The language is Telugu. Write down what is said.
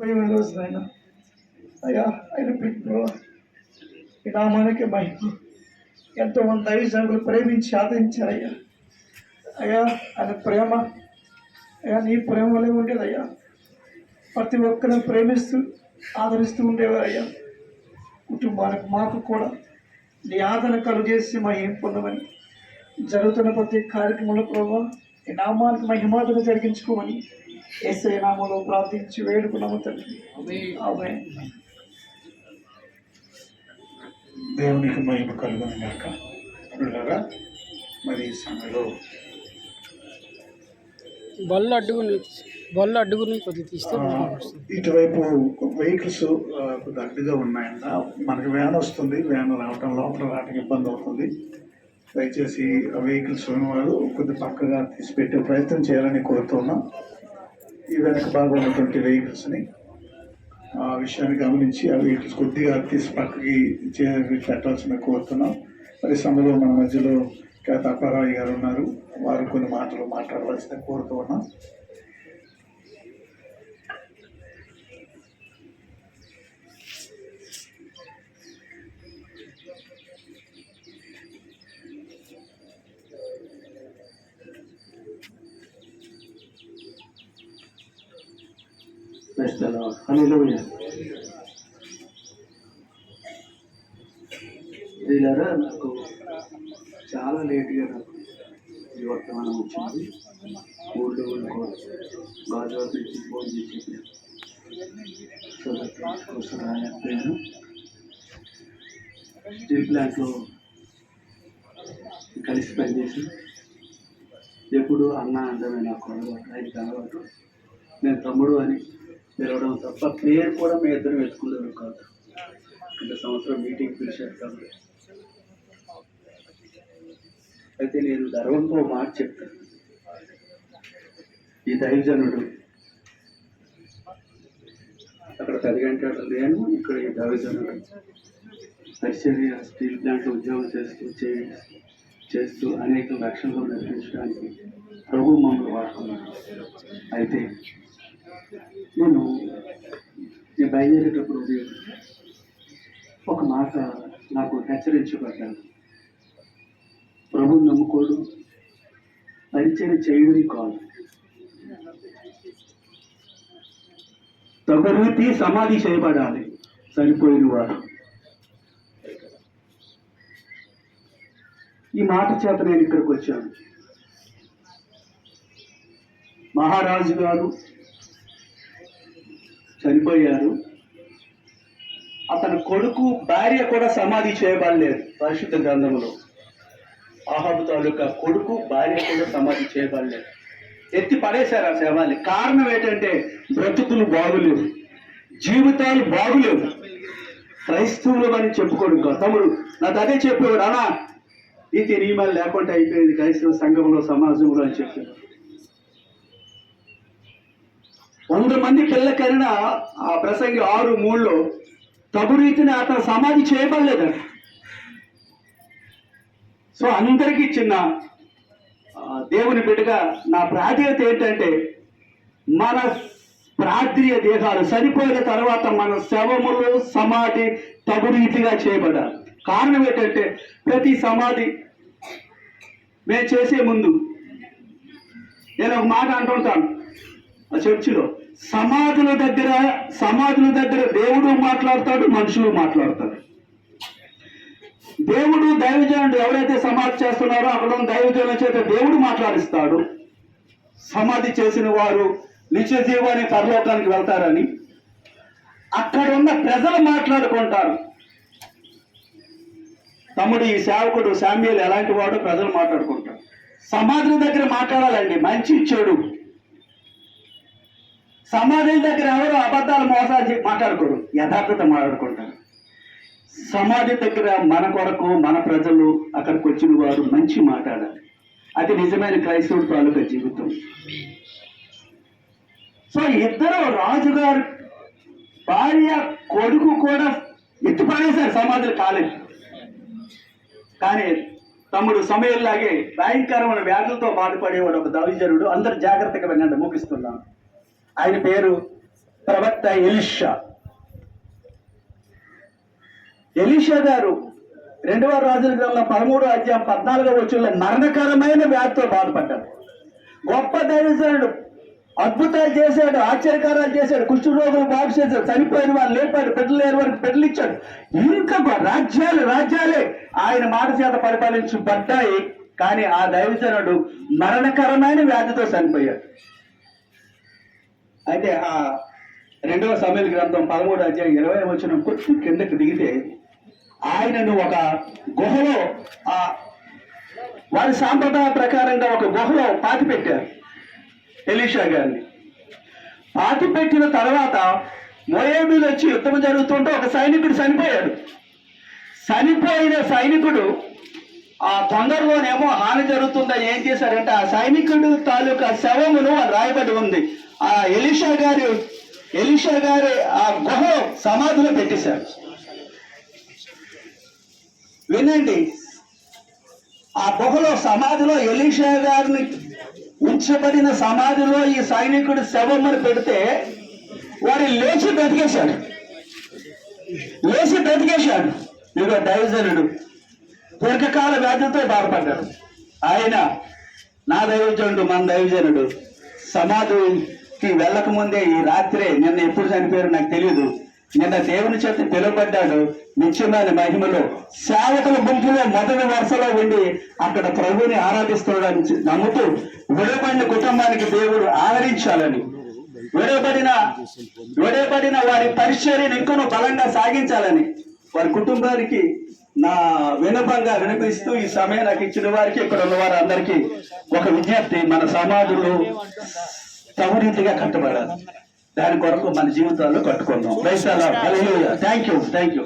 పోయిన రోజు ఆయన అయ్యా ఆయన ప్రభు ఈ నామానికి మహిమ. ఎంతోమంది దైవ జనులు ప్రేమించి ఆదరించారయ్యా. అయ్యా ఆయన ప్రేమ అయ్యా నీ ప్రేమలే ఉండేదయ్యా. ప్రతి ఒక్కరిని ప్రేమిస్తూ ఆదరిస్తూ ఉండేవారయ్యా. కుటుంబానికి మాకు కూడా నీ ఆదరణ కలుగేసి మా ఏం పొందమని జరుగుతున్న ప్రతి కార్యక్రమంలో ప్రభావ ఈ నామానికి మహిమాతను జరిగించుకోమని ఏసై నామంలో ప్రార్థించి వేడుకున్నాము తండ్రి. ఆమె దేవునికి మహిమ కలుగును గాక. పిల్లరా మరి ఈ సమయంలో బళ్ళు అడ్డుకుని బళ్ళు అడ్డుకుని కొద్దిగా తీస్తే. ఇటువైపు వెహికల్స్ కొద్దిగా అడ్డుగా ఉన్నాయన్న మనకి వ్యాన్ వస్తుంది వ్యాన్ రావటం లోపల రావడానికి ఇబ్బంది అవుతుంది. దయచేసి ఆ వెహికల్స్ ఉన్నవారు కొద్ది పక్కగా తీసి పెట్టే ప్రయత్నం చేయాలని కోరుతున్నాం. ఈ వెనక భాగం ఉన్నటువంటి వెహికల్స్ని ఆ విషయాన్ని గమనించి ఆ వెహికల్స్ కొద్దిగా తీసి పక్కకి చే- పెట్టాల్సిన కోరుతున్నాం. మరి సమయంలో మన మధ్యలో తప్పారావు గారు ఉన్నారు. వారు కొన్ని మాటలు మాట్లాడవలసిన కోరుతూ ఉన్నాం. హల్లెలూయా ప్రియులారా నాకు చాలా లేట్గా నాకు ఈ వర్తమానం వచ్చింది ఊళ్ళో ఊళ్ళో గాజువాక నుంచి ఫోన్ చేసి సో కోసం రాలేకపోయాను స్టీల్ ప్లాంట్లో కలిసి పనిచేసి ఎప్పుడు అన్న అంటే నాకు అలవాటు ఆయనకి అలవాటు నేను తమ్ముడు అని పిలవడం తప్ప ప్రేయర్ కూడా మీ ఇద్దరు వెతుకులేదు కాదు. గత సంవత్సరం మీటింగ్ పిలిచారు కాబట్టి. అయితే నేను గర్వంతో మాట చెప్తాను. ఈ దైవజనుడు అక్కడ పది గంటలు నేను ఇక్కడ ఈ దైవజనుడు ఐశ్వర్య స్టీల్ ప్లాంట్ ఉద్యోగం చేస్తూ చే చేస్తూ అనేక లక్షణాలు నిర్మించడానికి ప్రభు మమ్మల్ని వాడుకున్నాడు అయితే నేను నేను బయలుదేరేటప్పుడు ఒక మాట నాకు హెచ్చరించబడ్డాను ప్రభు నమ్ముకోడు పరిచయం చేయడం కాదు. తగు సమాధి చేయబడాలి. చనిపోయిన వారు. ఈ మాట చేత నేను ఇక్కడికి వచ్చాను. మహారాజు గారు చనిపోయారు. అతని కొడుకు భార్య కూడా సమాధి చేయబడలేదు పరిశుద్ధ గ్రంథంలో ఆహాబు తాలూకా కొడుకు భార్య కూడా సమాధి చేయబడలేదు. ఎత్తి పడేశారు ఆ శవాన్ని. కారణం ఏంటంటే బ్రతుకులు బాగులేవు జీవితాలు బాగులేవు. క్రైస్తవులు అని చెప్పుకోడు ఇంకా తమ్ముడు నాకు అదే చెప్పేవాడు అలా నీతి నియమాలు లేకుండా అయిపోయింది క్రైస్తవ సంఘంలో సమాజంలో అని చెప్పాడు వంద మంది పిల్లకైనా ఆ ప్రసంగి ఆరు మూడులో తగు రీతిని అతను సమాధి చేయబడలేదంట సో అందరికీ చిన్న దేవుని బిడ్డగా నా ప్రాధాన్యత ఏంటంటే మన ప్రార్థీయ దేహాలు చనిపోయిన తర్వాత మన శవములు సమాధి తగు రీతిగా చేయబడాలి కారణం ఏంటంటే ప్రతి సమాధి మేము చేసే ముందు నేను ఒక మాట అంటుంటాను ఆ చర్చిలో సమాధుల దగ్గర సమాధుల దగ్గర దేవుడు మాట్లాడతాడు మనుషులు మాట్లాడతాడు దేవుడు దైవజనుడు ఎవరైతే సమాధి చేస్తున్నారో అక్కడ ఉన్న దైవజనుల చేత దేవుడు మాట్లాడిస్తాడు. సమాధి చేసిన వారు నిత్య జీవాన్ని పరలోకానికి వెళ్తారని. అక్కడ ఉన్న ప్రజలు మాట్లాడుకుంటారు. తమ్ముడు ఈ సేవకుడు శామ్యులు ఎలాంటి వాడు ప్రజలు మాట్లాడుకుంటారు. సమాధుల దగ్గర మాట్లాడాలండి మంచి చెడు. సమాధుల దగ్గర ఎవరు అబద్ధాలు మోసాలు మాట్లాడుకోరు యథార్థత మాట్లాడుకుంటారు. సమాధి దగ్గర మన కొరకు మన ప్రజలు అక్కడికి వచ్చిన వారు మంచి మాట్లాడాలి. అది నిజమైన క్రైస్తవుడు తాలూకా జీవితం. సో ఇద్దరు రాజుగారు భార్య కొడుకు కూడా ఎత్తి పడేశారు సమాధులు కాలేదు కానీ తమ్ముడు సమయంలాగే భయంకరమైన వ్యాధులతో బాధపడేవాడు ఒక దౌర్జనుడు. అందరు జాగ్రత్తగా వినండి ముగిస్తున్నాను. ఆయన పేరు ప్రవక్త ఎలిషా. ఎలిషా గారు రెండవ రాజుల గ్రంథం పదమూడు అధ్యాయం పద్నాలుగో వచ్చిన మరణకరమైన వ్యాధితో బాధపడ్డాడు. గొప్ప దైవజనుడు అద్భుతాలు చేశాడు ఆశ్చర్యకారాలు చేశాడు కుష్ఠ రోగులు బాగు చేశాడు చనిపోయిన వాళ్ళు లేపాడు బిడ్డలు లేని వారికి బిడ్డలు ఇచ్చాడు. ఇంకా రాజ్యాలు రాజ్యాలే ఆయన మాట చేత పరిపాలించబడ్డాయి. కానీ ఆ దైవజనుడు మరణకరమైన వ్యాధితో చనిపోయాడు. అయితే ఆ రెండవ సమయ గ్రంథం పదమూడు అధ్యాయం ఇరవై వచ్చిన కొంచెం కిందకి దిగితే ఆయనను ఒక గుహలో ఆ వారి సాంప్రదాయ ప్రకారంగా ఒక గుహలో పాతి పెట్టారు ఎలీషా గారిని. పాతి పెట్టిన తర్వాత మోయేబీలు వచ్చి యుద్ధం జరుగుతుంటే ఒక సైనికుడు చనిపోయాడు. చనిపోయిన సైనికుడు ఆ తొందరలోనేమో హాని జరుగుతుందా ఏం చేశారంటే ఆ సైనికుడు తాలూకా శవమును రాయబడి ఉంది. ఆ ఎలిషా గారి ఎలిషా గారి ఆ గుహ సమాధిలో పెట్టేశారు. వినండి ఆ గుహలో సమాధిలో ఎలీషా గారిని ఉంచబడిన సమాధిలో ఈ సైనికుడు శవమును పెడితే వాడు లేచి బ్రతికేశాడు. లేచి బ్రతికేశాడు. ఇదిగో దైవజనుడు దీర్ఘకాల వ్యాధులతో బాధపడ్డాడు. ఆయన నా దైవజనుడు మన దైవజనుడు. సమాధికి వెళ్ళక ముందే ఈ రాత్రే నిన్న ఎప్పుడు చనిపోయారు నాకు తెలియదు నిన్న దేవుని చేత పిలువబడ్డాడు. నిత్యమైన మహిమలో సేవకుల గుంపులో మొదటి వరుసలో ఉండి అక్కడ ప్రభుని ఆరాధిస్తున్నాడని నమ్ముతూ విడబడిన కుటుంబానికి దేవుడు ఆదరించాలని. విడబడిన విడబడిన వారి పరిచర్యను ఇంకొన బలంగా సాగించాలని. వారి కుటుంబానికి నా వినపంగా వినిపిస్తూ ఈ సమయం నాకు ఇచ్చిన వారికి ఇక్కడ ఉన్న వారందరికీ ఒక విజ్ఞప్తి. మన సమాజంలో సవరీతిగా కట్టబడాలి. దాని కొరకు మన జీవితాల్లో కట్టుకుందాం. Thank you thank you